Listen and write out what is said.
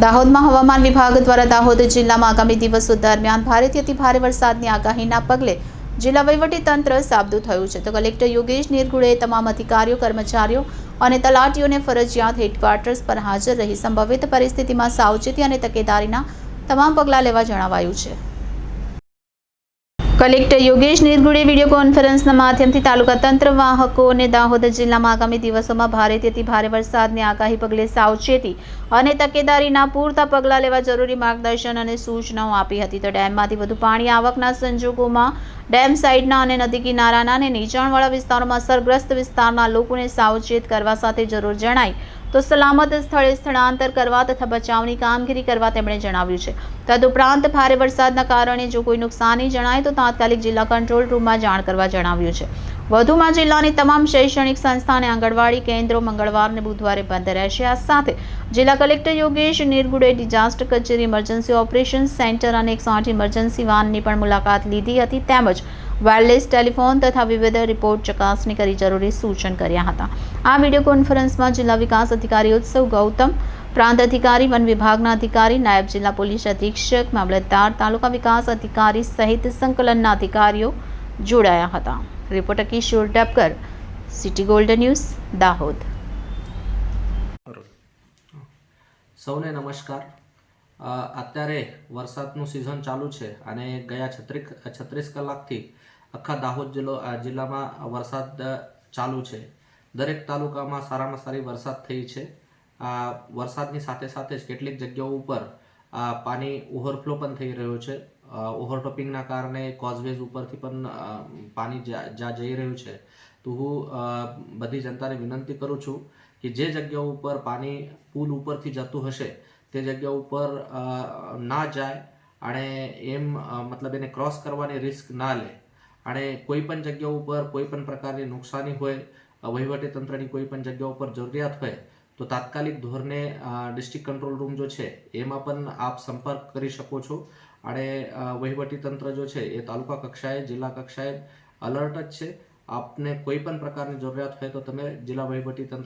દાહોદમાં હવામાન વિભાગ દ્વારા દાહોદ જિલ્લામાં આગામી દિવસો દરમિયાન ભારેથી ભારે વરસાદની આગાહીના પગલે જિલ્લા તંત્ર સાબદું થયું છે. તો કલેક્ટર યોગેશ નિરગુડે તમામ અધિકારીઓ, કર્મચારીઓ અને તલાટીઓને ફરજિયાત હેડક્વાર્ટર્સ પર હાજર રહી સંભવિત પરિસ્થિતિમાં સાવચેતી અને તકેદારીના તમામ પગલાં લેવા જણાવાયું છે. કલેક્ટર યોગેશ નિર્ગુડે વીડિયો કોન્ફરન્સના માધ્યમથી તાલુકા તંત્ર વાહકો અને દાહોદ જિલ્લામાં આગામી દિવસોમાં ભારેથી અતિ ભારે વરસાદની આગાહી પગલે સાવચેતી અને તકેદારીના પૂરતા પગલાં લેવા જરૂરી માર્ગદર્શન અને સૂચનાઓ આપી હતી. તો ડેમમાંથી વધુ પાણી આવકના સંજોગોમાં ડેમ સાઇડના અને નદી કિનારાના અને નીચાણવાળા વિસ્તારોમાં અસરગ્રસ્ત વિસ્તારના લોકોને સાવચેત કરવા સાથે જરૂર જણાય તો સલામત સ્થળે સ્થળાંતર કરવા તથા બચાવની કામગીરી કરવા તેમણે જણાવ્યું છે. તદુપરાંત ભારે વરસાદના કારણે જો કોઈ નુકસાની જણાય તો તાત્કાલિક જિલ્લા કંટ્રોલ રૂમમાં જાણ કરવા જણાવ્યું છે. વધુમાં જિલ્લાની તમામ શૈક્ષણિક સંસ્થા અને આંગણવાડી કેન્દ્રો મંગળવાર અને બુધવારે બંધ રહેશે. આ સાથે જિલ્લા કલેક્ટર યોગેશ નિરગુડે ડિઝાસ્ટર કચેરી ઇમરજન્સી ઓપરેશન સેન્ટર અને એકસો આઠ ઇમરજન્સી વાનની પણ મુલાકાત લીધી હતી. તેમજ વાયરલેસ ટેલિફોન તથા વિવિધ રિપોર્ટ ચકાસણી કરી જરૂરી સૂચન કર્યા હતા. આ વીડિયો કોન્ફરન્સમાં જિલ્લા વિકાસ અધિકારી ઉત્સવ ગૌતમ, પ્રાંત અધિકારી, વન વિભાગના અધિકારી, નાયબ જિલ્લા પોલીસ અધિક્ષક, મામલતદાર, તાલુકા વિકાસ અધિકારી સહિત સંકલનના અધિકારીઓ જોડાયા હતા. Reporter Kishor Dabkar city gold news Dahod. સૌને નમસ્કાર. અત્યારે વરસાદનું સિઝન ચાલુ છે અને ગયા છત્રીસ છત્રીસ કલાકથી આખા દાહોદ જિલ્લો જિલ્લામાં વરસાદ ચાલુ છે. દરેક તાલુકામાં સારામાં સારી વરસાદ થઈ છે. વરસાદની સાથે સાથે જ કેટલીક જગ્યાઓ ઉપર પાણી ઓવરફ્લો પણ થઈ રહ્યો છે. ઓવરટોપિંગના કારણે કોઝવેઝ ઉપરથી પણ પાણી જ્યાં જઈ રહ્યું છે, તો હું બધી જનતાને વિનંતી કરું છું કે જે જગ્યાઓ ઉપર પાણી પુલ ઉપરથી જતું હશે, તે જગ્યા ઉપર ના જાય અને એમ મતલબ એને ક્રોસ કરવાની રિસ્ક ના લે. અને કોઈ પણ જગ્યા ઉપર કોઈ પણ પ્રકારની નુકસાની હોય, વહીવટી તંત્રની કોઈ પણ જગ્યા ઉપર જરૂરિયાત હોય તો તાત્કાલિક ધોરણે ડિસ્ટ્રિક્ટ કંટ્રોલ રૂમ જો છે, એમાં પણ આપ સંપર્ક કરી શકો છો. અને વહીવટી તંત્ર જો છે, એ તાલુકા કક્ષાએ, જિલ્લા કક્ષાએ અલર્ટ જ છે. આપને કોઈ પણ પ્રકારની જરૂરિયાત હોય તો તમે જિલ્લા વહીવટી તંત્ર